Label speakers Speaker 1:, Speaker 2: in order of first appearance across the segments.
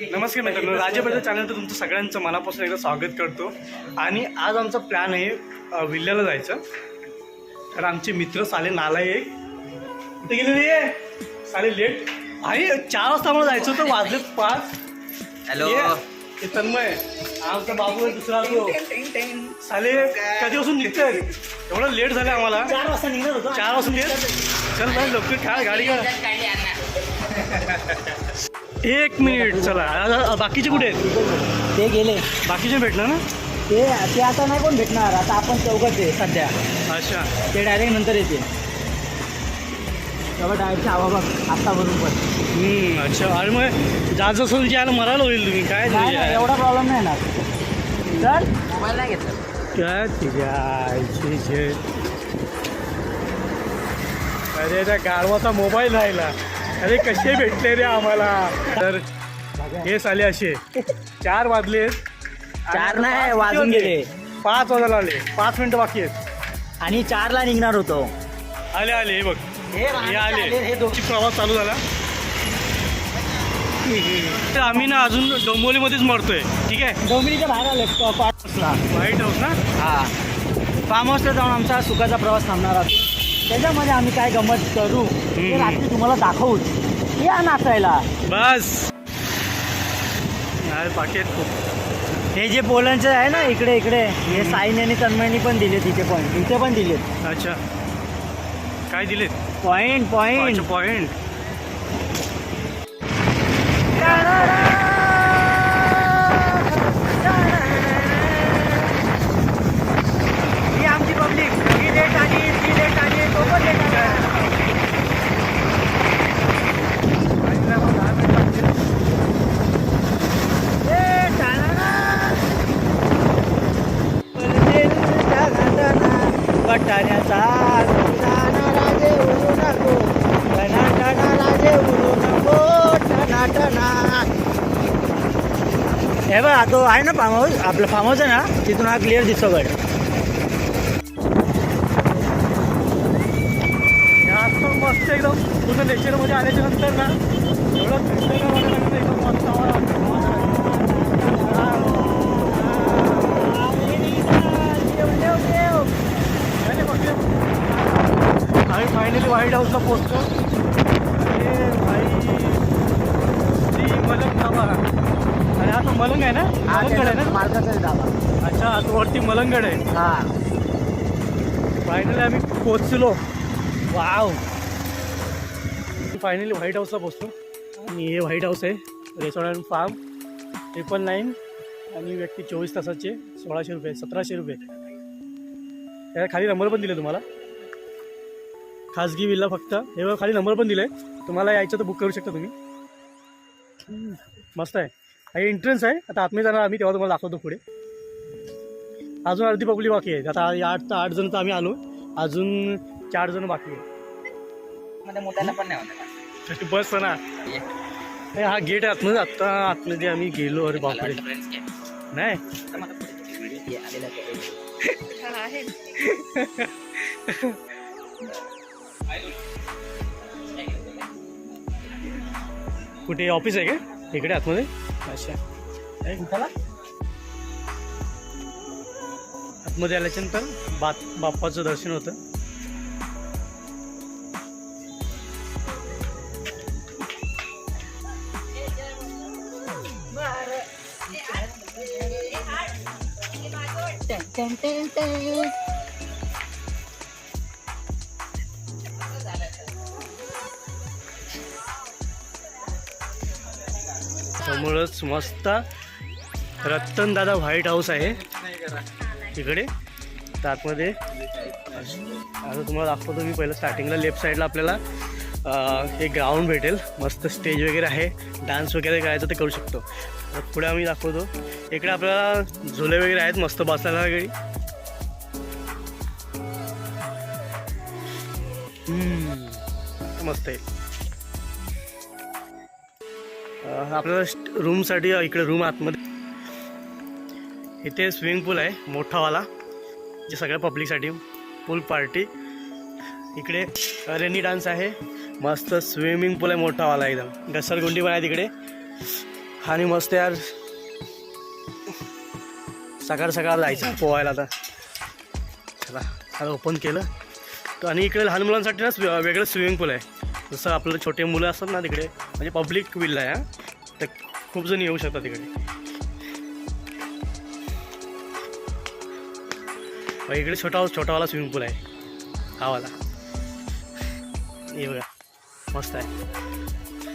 Speaker 1: नमस्कार मित्रांनो राजेबद्दल चॅनलचं तुमचं सगळ्यांचं मनापासून एकदा स्वागत करतो. आणि आज आमचा प्लॅन आहे विल्ल्याला जायचं. तर आमचे मित्र साले नालायक कुठे गेले रे? साले लेट आणि चार वाजता आम्हाला जायचं होतं वाजले पाच.
Speaker 2: हॅलो
Speaker 1: हे तन्मय. आमचा बाबू आहे दुसरा तो. साले कधीपासून निघतोय? एवढं लेट झालं आम्हाला.
Speaker 3: चार वाजता निघणार होतो.
Speaker 1: चार वाजून चल भाई लवकर खा गाडी का एक मिनिट चला. बाकीचे कुठे आहेत?
Speaker 3: ते गेले.
Speaker 1: बाकीचे भेटणार ना?
Speaker 3: ते ते आता नाही कोण भेटणार. आता आपण चौकच आहे सध्या.
Speaker 1: अच्छा.
Speaker 3: ते डायरेक्ट नंतर येते तेव्हा डायरेक्ट हवा बघ आत्ता भरून पण.
Speaker 1: हम्म, अच्छा. आणि मग जात असेल जे मरायला होईल तुम्ही? काय
Speaker 3: नाही
Speaker 1: तुझ्या-
Speaker 3: नाही, एवढा प्रॉब्लेम नाही ना चल
Speaker 2: मोबाईल नाही घेतला.
Speaker 1: काय तुझ्या आईची अरे त्या गाढवाचा मोबाईल राहिला. अरे कसे भेटले रे आम्हाला? तर हे साले असे. चार वाजले.
Speaker 3: चार नाही वाजून गेले.
Speaker 1: पाच वाजायला आले पाच मिनिटं बाकी आहेत.
Speaker 3: आणि चारला निघणार होतो.
Speaker 1: आले आले हे बघ.
Speaker 3: हे
Speaker 1: आले.
Speaker 3: हे दोघी.
Speaker 1: प्रवास चालू झाला. तर आम्ही ना अजून डोंबोलीमध्येच मरतोय. ठीक आहे?
Speaker 3: डोंबिवलीच्या बाहेर आले फार्म हाऊसला
Speaker 1: व्हाईट हाऊस ना?
Speaker 3: हा. फार्म हाऊसला जाऊन आमचा सुखाचा प्रवास थांबणार आहोत. त्याच्यामध्ये आम्ही काय गमत करू? ते. रात्री तुम्हाला दाखवूच. या नाचायला.
Speaker 1: बस.
Speaker 3: हे जे पोलांचं आहे ना इकडे इकडे हे साईन आणि तन्मयनी पण दिले तिथे पॉईंट इथे पण दिले
Speaker 1: अच्छा. काय दिलेत?
Speaker 3: पॉईंट पॉईंट
Speaker 1: पॉइंट
Speaker 3: ही आमची पब्लिक ही लेट आली ती लेट आली तो पण लेट आला ए, टाळाळा. पलटेलच्या घाटाना वटाण्याचा टणा राजे उडू नको टणा टणा राजे उडू नको टणा टणा हे बघा तो आहे ना फार्म हाऊस आपलं फार्म हाऊस आहे ना तिथून हा क्लिअर दिसतो गड
Speaker 1: मस्त एकदम पूर्ण नेचरमध्ये आल्याच्यानंतर ना एवढं एकदम मस्त आम्ही फायनली व्हाईट हाऊसला पोहोचतो आहे ना? मलंगड आहे ना?
Speaker 3: मार्गाचा दाबा
Speaker 1: अच्छा आता वरती मलंगड आहे.
Speaker 3: हा.
Speaker 1: फायनली आम्ही पोचलो वाव फायनली व्हाईट हाऊसला पोचलो आणि हे व्हाईट हाऊस आहे रेस्टॉरंट फार्म ट्रिपल नाईन आणि व्यक्ती चोवीस तासाचे सोळाशे रुपये सतराशे रुपये. त्या खाली नंबर पण दिले तुम्हाला. खाजगी विल्ला फक्त. हे खाली नंबर पण दिले. तुम्हाला यायचं तर बुक करू शकता तुम्ही. मस्त आहे. हे एंट्रन्स आहे. आता आतमध्ये जाणार आम्ही तेव्हा तुम्हाला दाखवतो पुढे. अजून अर्धी पब्लिक बाकी आहे. आता आठ तर आठ जण तर आम्ही आलो. अजून चार जण बाकी आहे
Speaker 2: मध्ये मोठ्याला पण नाही
Speaker 1: बस ना. हे गेट आहे आतमध्ये आत्ता आतमध्ये आम्ही गेलो. अरे बापरे. नाही.
Speaker 2: आता मला पुढे video ये, आलेला आहे.
Speaker 1: कुठे ऑफिस आहे का? इकडे आतमध्ये? अच्छा आहे? आतमध्ये आल्याच्यानंतर बाप बाप्पाचं दर्शन होतं समोरच मस्त रतनदादा व्हाईट हाऊस आहे. तिकडे तर आतमध्ये. आता तुम्हाला दाखवतो मी पहिलं स्टार्टिंगला लेफ्ट साईडला आपल्याला एक ग्राउंड भेटेल. मस्त स्टेज वगैरे आहे. डान्स वगैरे करायचं ते करू शकतो. पुढे आम्ही दाखवतो. इकडे आपल्याला झुले वगैरे आहेत मस्त बसायला वगैरे. मस्त आहे. आपल्याला रूमसाठी इकडे रूम आतमध्ये. इथे स्विमिंग पूल आहे मोठावाला जे सगळ्या पब्लिकसाठी पूल पार्टी इकडे रेनी डान्स आहे. मस्त स्विमिंग पूल आहे मोठावाला एकदम. घसरगुंडी पण आहे तिकडे. आणि मस्त यार. सकाळ सकाळ जायचं पोहायला आता. चला आता ओपन केलं. तर आणि इकडे लहान मुलांसाठी ना वेगळं स्विमिंग पूल आहे. जसं आपलं छोटे मुलं असतात ना तिकडे म्हणजे पब्लिक विल आहे हा. तर खूप जण येऊ शकतात तिकडे. इकडे छोटा छोटावाला स्विमिंग पूल आहे. हावाला हे बघा मस्त आहे.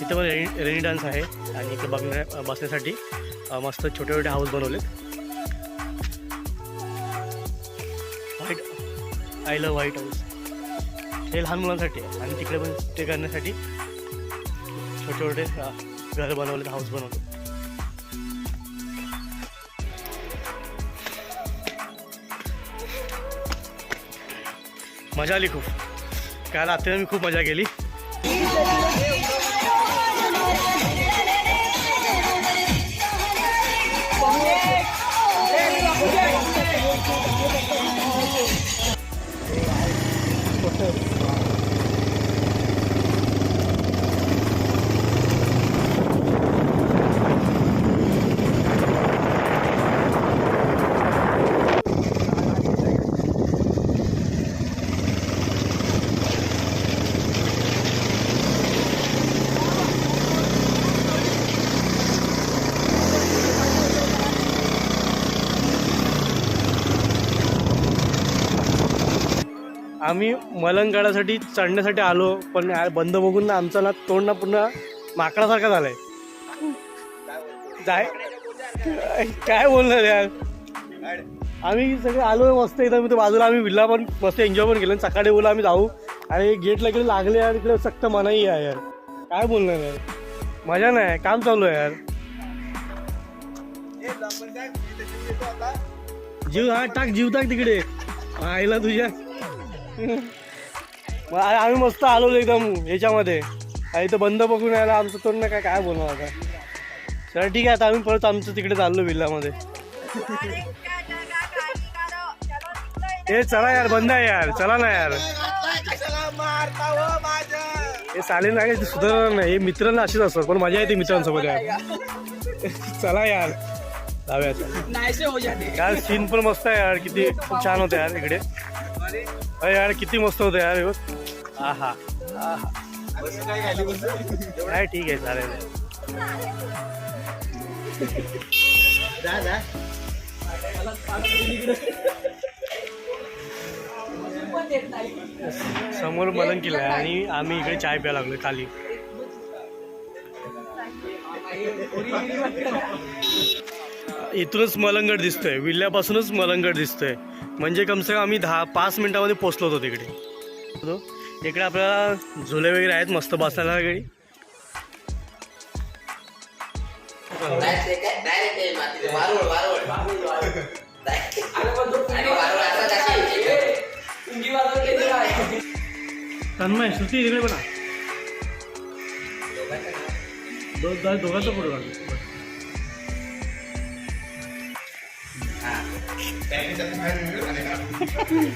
Speaker 1: इथं पण रेनी रेनी डान्स आहे. आणि इकडे बघण्या बसण्यासाठी मस्त छोटे छोटे house बनवलेत. White I love white house हे लहान मुलांसाठी आहे. आणि तिकडे पण स्टे करण्यासाठी छोटे छोटे घर बनवले हाऊस बनवले. मजा आली खूप. काल रात्री मी खूप मजा केली. आम्ही मलंगडासाठी चढण्यासाठी आलो पण यार बंद बघून ना आमचा ना तोंड ना पूर्ण माकडासारखा झालाय. जाय. काय बोलणार यार? आम्ही सगळे आलो मस्त एकदम इथं बाजूला आम्ही विल्ला पण मस्त एन्जॉय पण केलं. सकाळी बोला आम्ही जाऊ. आणि गेटला इकडे लागले यार इकडे सक्त मनाई आहे यार. काय बोलणार यार? मजा नाही काम चालू आहे यार. जीव हा टाक जीव टाक तिकडे. आईला तुझ्या. मग आम्ही मस्त आलो एकदम याच्यामध्ये. आणि इथं बंद बघून यायला आमचं तोंड नाही काय काय बोलणार आता. चला ठीक आहे आता आम्ही परत आमचं तिकडे चाललो विल्लामध्ये. हे चला यार बंद आहे यार. चला ना यार. हे चालेल नाही सुधारणार नाही. हे मित्रांना अशीच असतात पण मजा येते मित्रांसोबत यार. चला यार. जाऊया यार सीन पण मस्त आहे यार. किती खूप छान होतं यार इकडे. अरे यार किती मस्त होतं यार हा हा आहा. नाही ठीक आहे चालेल. समोर मलन किल्ला आहे आणि आम्ही इकडे चाय प्यायला लागलो खाली. इथूनच मलंगड दिसतंय. विल्ल्यापासूनच मलंगड दिसतंय. म्हणजे कमसे कम आम्ही दहा पाच मिनिटामध्ये पोचलो होतो तिकडे. इकडे आपल्याला झुले वगैरे आहेत मस्त बसायला वगैरे तन्मय श्रुती इकडे बघा. दोघांचा फोटो काढतो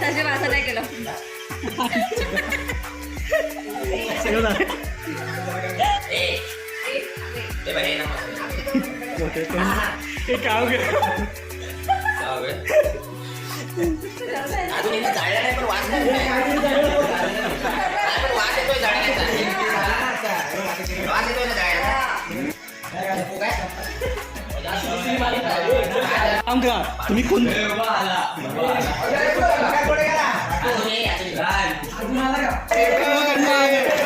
Speaker 4: तसे माझं नाही केलं.
Speaker 1: हे काम केलं
Speaker 2: अजून जाळ्या नाही पण येतोय येतोय ना काय?
Speaker 1: काम करा तुम्ही कोण
Speaker 2: अजून